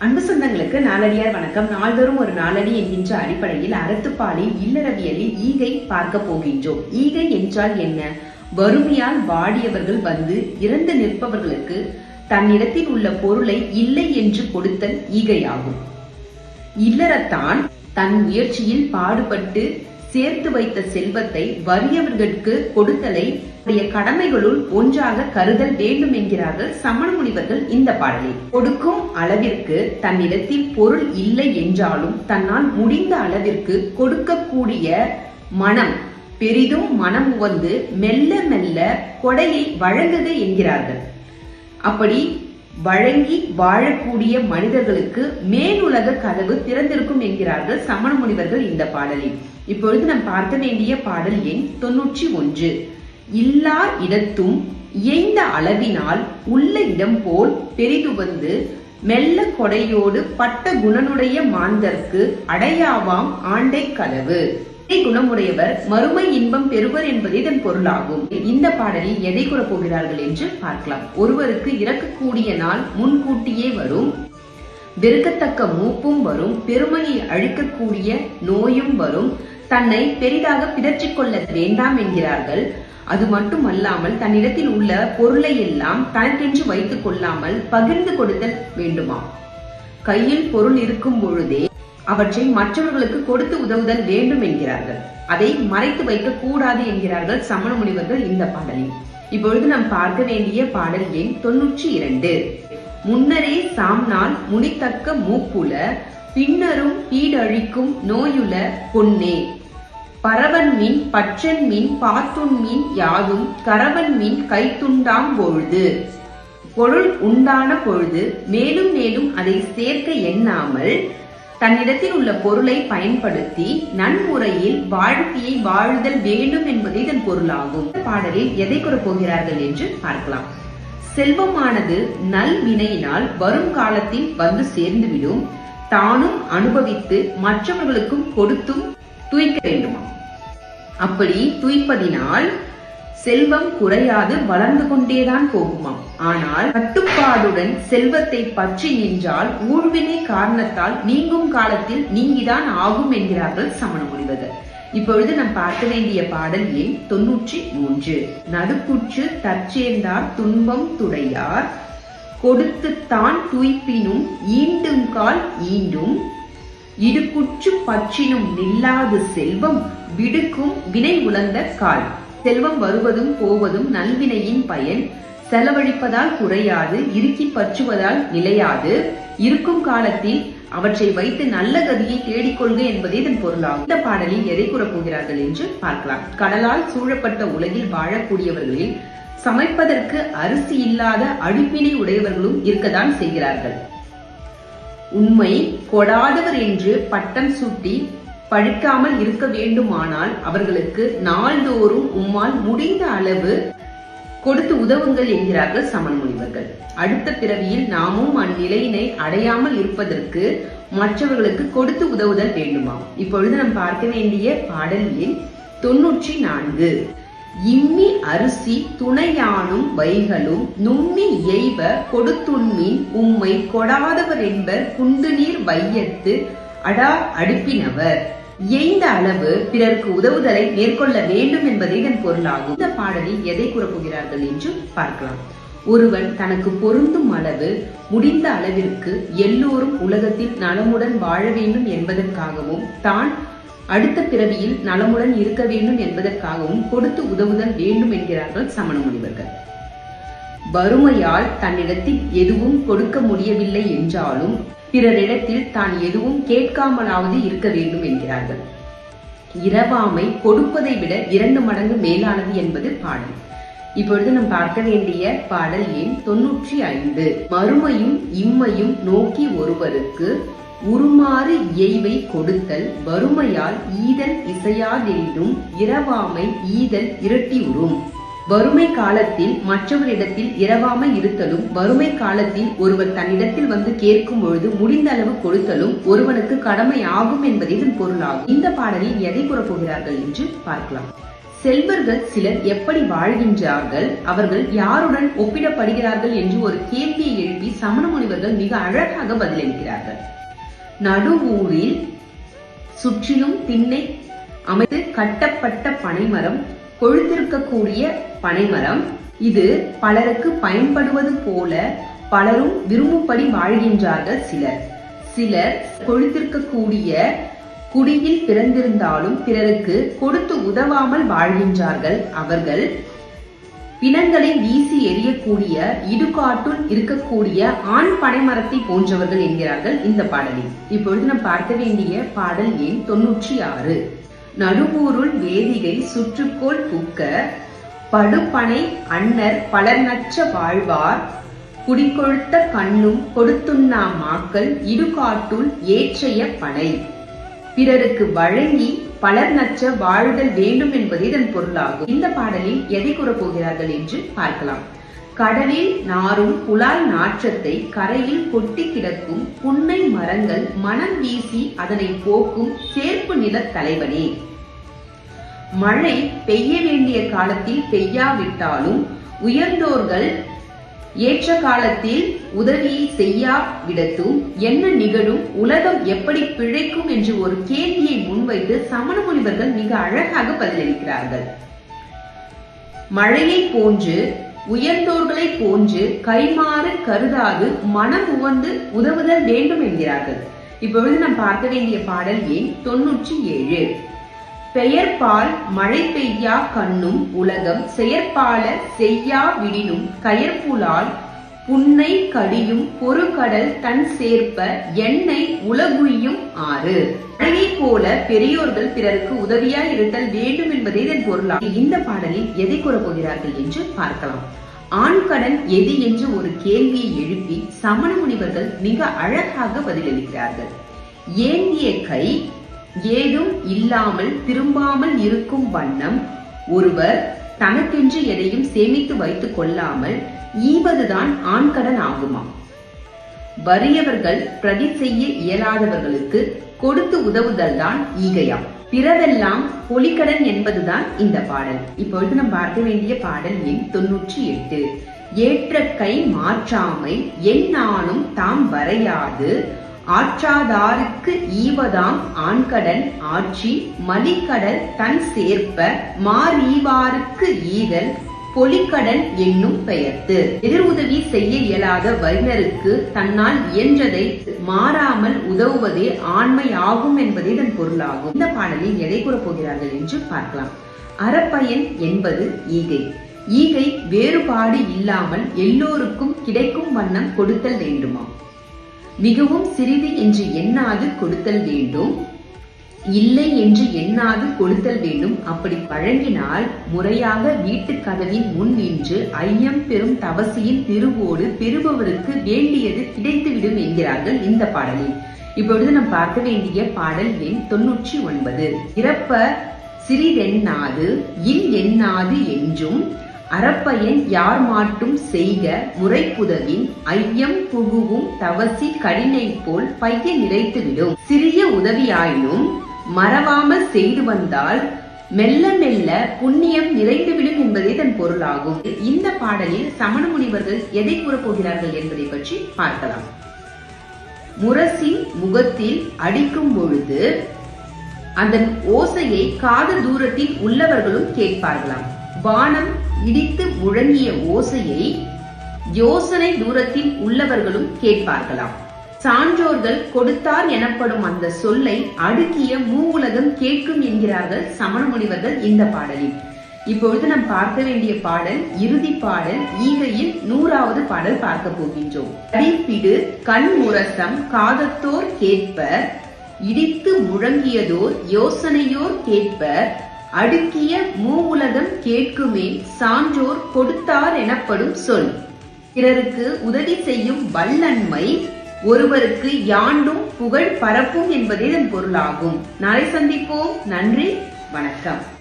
அன்பு சொந்தங்களுக்கு நாளடியார் வணக்கம். நாள்தோறும் ஒரு நாளடி என்கின்ற அடிப்படையில் அறத்துப்பாலில் இல்லறவியலில் ஈகை பார்க்க போகின்றோம். ஈகை என்றால் என்ன? வறுமையால் வாடியவர்கள் வந்து இறந்து நிற்பவர்களுக்கு தன்னிடத்தில் உள்ள பொருளை இல்லை என்று கொடுத்தல் ஈகையாகும். இல்லறத்தான் தன் முயற்சியில் பாடுபட்டு சேர்த்து வைத்த செல்வத்தை வறியவர்களுக்கு கொடுத்தலை உடைய கடமைகளுள் ஒன்றாக கருதல் வேண்டும் என்கிறார்கள் சமண முனிவர்கள் இந்த பாடலில். கொடுக்கும் அளவிற்கு தன்னிடத்தில் பொருள் இல்லை என்றாலும் தன்னால் முடிந்த அளவிற்கு கொடுக்கக்கூடிய மனம் பெரிதும் மனம் உவந்து மெல்ல மெல்ல கொடையை வழங்குக என்கிறார்கள். அப்படி வழங்கி வாழக்கூடிய மனிதர்களுக்கு மேலுலக கதவு திறந்திருக்கும் என்கிறார்கள் சமண முனிவர்கள் இந்த பாடலில். இப்பொழுது நாம் பார்க்க வேண்டிய பாடல் எண் தொன்னூற்றி ஒன்று. இல்லா இடத்தும் இயைந்த அளவினால் உள்ள இடம் போல் பெரிது வந்து மெல்ல கொடையோடு பட்ட குணனுடைய மாந்தர்க்கு அடையாவாம் ஆண்டை கதவு குணமுடையவர் மறுமை இன்பம் பெறுவர் என்பது இதன் பொருளாகும். இந்த பாடலில் எதை கூறப் போகிறார்கள் என்று பார்க்கலாம். ஒருவருக்கு இறக்கக்கூடிய நாள் முன்கூட்டியே வரும். வெறுக்கத்தக்க மூப்பும் வரும். பெருமையை அழிக்கக்கூடிய நோயும் வரும். தன்னை பெரிதாக பிதற்றிக் கொள்ள வேண்டாம் என்கிறார்கள். அது மட்டுமல்லாமல் தன்னிடத்தில் உள்ள பொருளை எல்லாம் தனக்கென்று வைத்துக் கொள்ளாமல் பகிர்ந்து கொடுத்தல் வேண்டுமா கையில் பொருள் இருக்கும் பொழுதே அவற்றை மற்றவர்களுக்கு கொடுத்து உதவுதல் வேண்டும் என்கிறார்கள். அதை மறைத்து வைக்க கூடாது என்கிறார்கள் சமண முனிவர்கள் இந்த பாடலில். இப்பொழுது நாம் பார்க்க வேண்டிய பாடல் எண் தொன்னூற்றி இரண்டு. முன்னரே சாம்னால் முனித்தக்க மூப்புல பின்னரும் பீடழிக்கும் நோயுல பொன்னே. பரவன் மீன் பற்றன் மீன் பாத்துண் மீன் யாதும் கரவன் மீன் கைத்துண்டாம் பொழுது. பொருள் உண்டான பொழுது மேலும் மேலும் அதை சேர்க்க எண்ணாமல் தன்னிடத்தில் உள்ள பொருளை பயன்படுத்தி நன்முறையில் வாழ்க்கையை வாழுதல் வேண்டும் என்பது இதன் பொருளாகும். பாடலில் எதை கூறப் போகிறார்கள் என்று பார்க்கலாம். செல்வமானது நல் வினையினால் வரும் காலத்தில் வந்து சேர்ந்துவிடும். தானும் அனுபவித்து மற்றவர்களுக்கும் கொடுத்தும் துய்க்க வேண்டுமா? அப்படி தூய்ப்பதினால் செல்வம் குறையாது வளர்ந்து கொண்டேதான் போகுமாம். ஆனால் கட்டுப்பாடுடன் செல்வத்தை பற்றி நின்றால் ஊழ்வினை காரணத்தால் நீங்கும் காலத்தில் நீங்கிதான் ஆகும் என்கிறார்கள் சமண முனிவர்கள் இப்பொழுது நாம் பார்க்க வேண்டிய பாடல் எண் தொன்னூற்றி மூன்று. நடுக்குற்று தற்சேர்ந்தார் துன்பம் துடையார் கொடுத்துத்தான் தூய்ப்பினும் ஈண்டும் கால் ஈண்டும் இடுக்குற்று பற்றினும் நில்லாது செல்வம் விடுக்கும் வினை உலர்ந்த கால் செல்வம் வருவதும் போவதும் நல்வினையின் பயன். செலவழிப்பதால் குறையாது இறுக்கி பற்றுவதால் நிலையாது. இருக்கும் காலத்தில் அவற்றை வைத்து நல்ல கதியை தேடிக்கொள்க என்பதே இதன் பொருளாகும். இந்த பாடலில் எதை கூறப் போகிறார்கள் என்று பார்க்கலாம். கடலால் சூழப்பட்ட உலகில் வாழக்கூடியவர்களில் சமைப்பதற்கு அரிசி இல்லாத அடுப்பினை உடையவர்களும் இருக்கத்தான் செய்கிறார்கள். உண்மை கொடாதவர் என்று பட்டம் சூட்டி படுக்காமல் இருக்க வேண்டுமானால் அவர்களுக்கு நாள்தோறும் உம்மால் முடிந்த அளவு கொடுத்து உதவுங்கள் என்கிறார்கள் சமன் முனிவர்கள். அடுத்த பிறவியில் நாமும் அந்நிலையினை அடையாமல் இருப்பதற்கு மற்றவர்களுக்கு கொடுத்து உதவுதல் வேண்டுமாம். இப்பொழுது நாம் பார்க்க வேண்டிய பாடல் எண் தொன்னூற்றி நான்கு. இம்மி அரிசி துணையானும் வைகளும் நும்மி எய்வ கொடுத்துண்மின் உம்மை கொடாதவர் என்பர் குண்டு நீர் வையத்து அடா அடுப்பினவர். எய்ந்த அளவு பிறருக்கு உதவுதலை மேற்கொள்ள வேண்டும் என்பதே இதன் பொருளாகும். இந்த பாடலில் எதை கூறப்போகிறார்கள் என்று பார்க்கலாம். ஒருவன் தனக்கு பொருந்தும் அளவு முடிந்த அளவிற்கு எல்லோரும் உலகத்தில் நலமுடன் வாழ வேண்டும் என்பதற்காகவும் தான் அடுத்த பிறவியில் நலமுடன் இருக்க வேண்டும் என்பதற்காகவும் கொடுத்து உதவுதல் வேண்டும் என்கிறார்கள் சமண முனிவர்கள். வறுமையால் தன்னிடத்தில் எதுவும் கொடுக்க முடியவில்லை என்றாலும் பிறரிடத்தில் தான் எதுவும் கேட்காமலாவது இருக்க வேண்டும் என்கிறார்கள். இரவாமை கொடுப்பதை விட இரண்டு மடங்கு மேலானது என்பது பாடல். இப்பொழுது நாம் பார்க்க வேண்டிய பாடல் எண் தொன்னூற்றி ஐந்து. மறுமையும் இம்மையும் நோக்கி ஒருவருக்கு உருமாறு இயைவை கொடுத்தல் வறுமையால் ஈதல் இசையாதெனினும் இரவாமை ஈதல் இரட்டி உறும். வறுமை காலத்தில் மற்றவரிடத்தில் இரவாமல் இருத்தலும் வறுமை காலத்தில் ஒருவர் தன்னிடத்தில் வந்து கேட்கும் பொழுது முடிந்த அளவு கொடுத்தலும் ஒருவனுக்கு கடமை ஆகும் என்பதே இதன் பொருளாகும். இந்த பாடலில் எதை கூறப்போகிறார்கள் என்று பார்க்கலாம். செல்வர்கள் சிலர் எப்படி வாழ்கின்றார்கள் அவர்கள் யாருடன் ஒப்பிடப்படுகிறார்கள் என்று ஒரு கேள்வியை எழுப்பி சமண முனிவர்கள் மிக அழகாக பதிலளிக்கிறார்கள். நடுவூரில் சுற்றிலும் திண்ணை அமைத்து கட்டப்பட்ட பனைமரம் கொழுத்திருக்கக்கூடிய பனைமரம். இது பலருக்கு பயன்படுவது போல பலரும் விரும்பும்படி வாழ்கின்றார்கள் சிலர். சிலர் கொழுத்திருக்கக்கூடிய குடியில் பிறந்திருந்தாலும் பிறருக்கு கொடுத்து உதவாமல் வாழ்கின்றார்கள். அவர்கள் பிணங்களை வீசி எறியக்கூடிய இடுகாட்டுள் இருக்கக்கூடிய ஆண் பனைமரத்தை போன்றவர்கள் என்கிறார்கள் இந்த பாடலில். இப்பொழுது நாம் பார்க்க வேண்டிய பாடல் எண் தொன்னூற்றி ஆறு. நடுவூருள் வேதிகை சுற்றுக்கோள் புக்க படுப்பனை அன்னர் பலர்நற்ற வாழ்வார் குடிகொழுத்த கண்ணும் கொடுத்துண்ணா மாக்கள் இடுகாட்டுள் ஏற்றைய பனை. பிறருக்கு வழங்கி பலர் நச்ச வாழுதல் வேண்டும் என்பது இதன் பொருளாகும். இந்த பாடலில் எதை கூறப் போகிறார்கள் என்று பார்க்கலாம். கடலில் நாரும் குழாய் நாற்றத்தை கரையில் கொட்டி கிடக்கும் புன்னை மரங்கள் மனம் வீசி அதனை போக்கும் சேர்ப்பு நிலத் தலைவனே. மழை பெய்ய வேண்டிய காலத்தில் பெய்யாவிட்டாலும் உயர்ந்தோர்கள் ஏற்ற காலத்தில் உதவியை செய்யாவிடத்தும் என்ன நிகழும் உலகம் எப்படி பிழைக்கும் என்று ஒரு கேள்வியை முன்வைத்து சமண முனிவர்கள் மிக அழகாக பதிலளிக்கிறார்கள். மழையை போன்று உயர்ந்தோர்களை போன்று கைமாறு கருதாது மனம் உவந்து உதவுதல் வேண்டும் என்கிறார்கள். இப்பொழுது நாம் பார்க்க வேண்டிய பாடல் எண் தொன்னூற்றி ஏழு. பெயர்பால் மழை பெய்யா கண்ணும் உலகம் செயற்பால செய்யா விடினும் கயற்புலால் புன்னை கடியும் பொறுகடல் தன் சேர்ப்ப எண்ணெய் உலகுயும் ஆறு. மழையை போல பெரியோர்கள் பிறருக்கு உதவியா இருத்தல் வேண்டும் என்பதே இதன் பொருளாகும் இந்த பாடலில் எதை கூறப் போகிறார்கள் என்று பார்க்கலாம். ஆண் கடன் எது என்று ஒரு கேள்வியை எழுப்பி சமண முனிவர்கள் மிக அழகாக பதிலளிக்கிறார்கள். ஏந்திய கை ஏதும் இல்லாமல் திரும்பாமல் இருக்கும் வண்ணம் ஒருவர் தனக்கென்று எதையும் சேமித்து வைத்துக் கொள்ளாமல் ஈவதுதான் ஆண்கடன் ஆகுமா வறியவர்கள் பிரதி செய்ய இயலாதவர்களுக்கு கொடுத்து உதவுதல் தான் ஈகையாம். பிறவெல்லாம் பொலிக்கடன் என்பதுதான் இந்த பாடல். இப்பொழுது நாம் பார்க்க வேண்டிய பாடல் எண் தொன்னூற்றி எட்டு. ஏற்ற கை மாற்றாமை என் நாளும் தாம் வரையாது. ஆற்றாதாருக்கு ஈவதாம் ஆண்கடன் ஆட்சி மலிக்கடல் தன் சேர்ப்ப மாறீவாருக்கு ஈதல் பொலிக்கடன் என்னும் பெயர்த்து. எதிர் உதவி செய்ய இயலாத வரினருக்கு தன்னால் இயன்றதை மாறாமல் உதவுவதே ஆண்மை ஆகும் என்பதே இதன் பொருளாகும். இந்த பாடலில் எதை கூறப் போகிறார்கள் என்று பார்க்கலாம். அறப்பயன் என்பது ஈகை. ஈகை வேறுபாடு இல்லாமல் எல்லோருக்கும் கிடைக்கும் வண்ணம் கொடுத்தல் வேண்டுமா மிகவும் சிறிது என்று எண்ணாது கொடுத்தல் வேண்டும்? இல்லை என்று எண்ணாது கொடுத்தல் வேண்டும்? அப்படி பழங்கினால் முறையாக வீட்டு கதவின் முன் நின்று ஐயம் பெறும் தவசியின் திருவோடு பெறுபவருக்கு வேண்டியது கிடைத்துவிடும் என்கிறார்கள் இந்த பாடலில். இப்பொழுது நாம் பார்க்க வேண்டிய பாடல் எண் தொன்னூற்றி ஒன்பது. இறப்ப சிறிதெண்ணாது இல் எண்ணாது என்றும் அறப்பயன் யார் மாட்டும் செய்க முறைப்புதவின் ஐயம் புகுவும் தவசி கடினை போல் பைய நிறைத்துவிடும். சிறிய உதவியாயினும் மறவாமல் செய்து வந்தால் மெல்ல மெல்ல புண்ணியம் நிறைந்துவிடும் என்பதே இதன் பொருளாகும். இந்த பாடலில் சமண முனிவர்கள் எதை கூறப்போகிறார்கள் என்பதை பற்றி பார்க்கலாம். முரசின் முகத்தில் அடிக்கும் பொழுது அதன் ஓசையை காது தூரத்தில் உள்ளவர்களும் கேட்பார்களாம். வானம் இடித்து முழங்கிய ஓசையை யோசனை தூரத்தில் உள்ளவர்களும் கேட்பார்களாம். சான்றோர்கள் கொடுத்தார் எனப்படும் அந்த சொல்லை அடுக்கிய மூவுலகம் கேட்கும் என்கிறார்கள் சமண முனிவர்கள் இந்த பாடலில். இப்பொழுது நாம் பார்க்க வேண்டிய பாடல் இறுதி பாடல் ஈகையில் நூறாவது பாடல் பார்க்க போகின்றோம். அடிப்பிடு கண் முரசம் காதத்தோர் கேட்பர் இடித்து முழங்கியதோர் யோசனையோர் கேட்பர் அடுக்கிய மூவுலகம் கேட்குமே சான்றோர் கொடுத்தார் எனப்படும் சொல். பிறருக்கு உதவி செய்யும் வல்லன்மை ஒருவருக்கு யாண்டும் புகழ் பரப்பும் என்பதே இதன் பொருளாகும். நாளை சந்திப்போம். நன்றி. வணக்கம்.